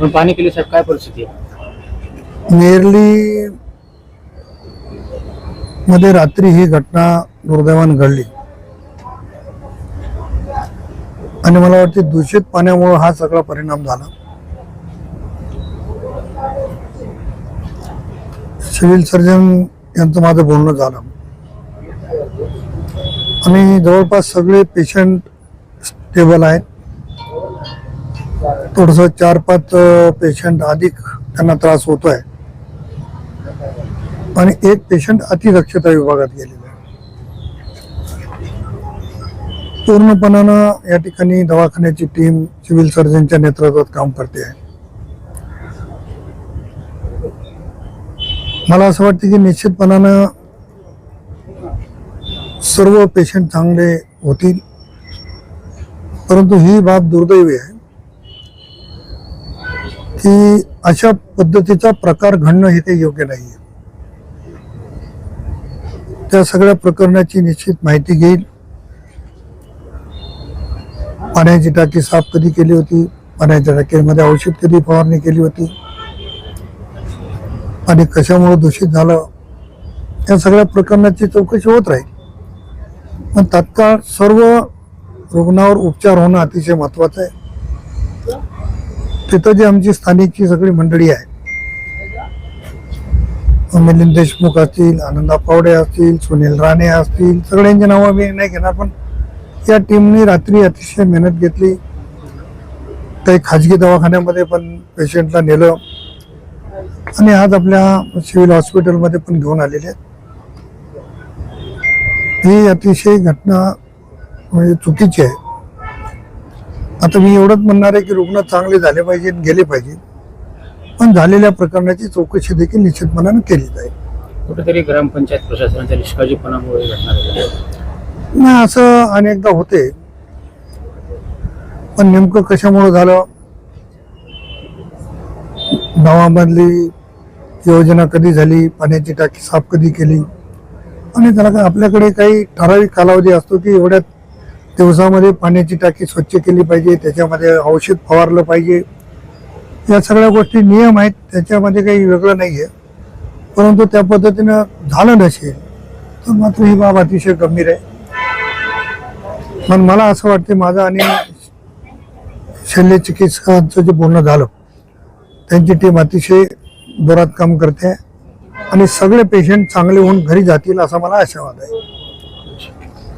पण पाणी केली साहेब काय परिस्थिती आहे? नेरली मध्ये रात्री ही घटना दुर्दैवान घडली. आणि मला वाटते दूषित पाण्यामुळे हा सगळा परिणाम झाला. सिव्हिल सर्जन यांचं माझं बोलणं झालं. आणि जवळपास सगळे पेशंट स्टेबल आहेत. थोडस चार पाच पेशंट अधिक त्यांना त्रास होतोय. आणि एक पेशंट अतिदक्षता विभागात गेलेला आहे. पूर्णपणानं या ठिकाणी दवाखान्याची टीम सिव्हिल सर्जनच्या नेतृत्वात काम करते आहे. मला असं वाटतं की निश्चितपणानं सर्व पेशंट चांगले होतील. परंतु ही बाब दुर्दैवी आहे. की अशा पद्धतीचा प्रकार घडणं हे काही योग्य नाही त्या सगळ्या प्रकरणाची निश्चित माहिती घेईल. पाण्याची टाकी साफ कधी केली होती? पाण्याच्या टाकीमध्ये औषध कधी फवारणी केली होती? आणि कशामुळे दूषित झालं? या सगळ्या प्रकरणाची चौकशी होत राहील. पण तात्काळ सर्व रुग्णावर उपचार होणं अतिशय महत्वाचं आहे. तिथं जी आमची स्थानिकची सगळी मंडळी आहे. मिलिंद देशमुख असतील आनंदा पावडे असतील सुनील राणे असतील सगळ्यांची नावं मी नाही घेणार पण या टीमने रात्री अतिशय मेहनत घेतली. काही खाजगी दवाखान्यामध्ये पण पेशंटला नेलं. आणि आज आपल्या सिव्हिल हॉस्पिटलमध्ये पण घेऊन आलेले आहेत. ही अतिशय घटना म्हणजे चुकीची आहे. आता मी एवढंच म्हणणार आहे की रुग्ण चांगले झाले पाहिजे गेले पाहिजे पण झालेल्या प्रकरणाची चौकशी देखील निश्चितपणाने केली जाईल. कुठेतरी ग्रामपंचायत प्रशासनाच्या निष्काळजीपणामुळे घटना. नाही असं अनेकदा होते. पण नेमकं कशामुळे झालं? गावामधली योजना कधी झाली? पाण्याची टाकी साफ कधी केली? आणि त्याला आपल्याकडे काही ठराविक कालावधी असतो की एवढ्यात दिवसामध्ये पाण्याची टाकी स्वच्छ केली पाहिजे त्याच्यामध्ये औषध फवारलं पाहिजे. या सगळ्या गोष्टी नियम आहेत त्याच्यामध्ये काही वेगळं नाही आहे परंतु त्या पद्धतीनं झालं नसेल तर मात्र ही बाब अतिशय गंभीर आहे. पण मला असं वाटते माझं आणि शल्य चिकित्सकांचं जे बोलणं झालं त्यांची टीम अतिशय जोरात काम करते आणि सगळे पेशंट चांगले होऊन घरी जातील असा मला आशावाद आहे.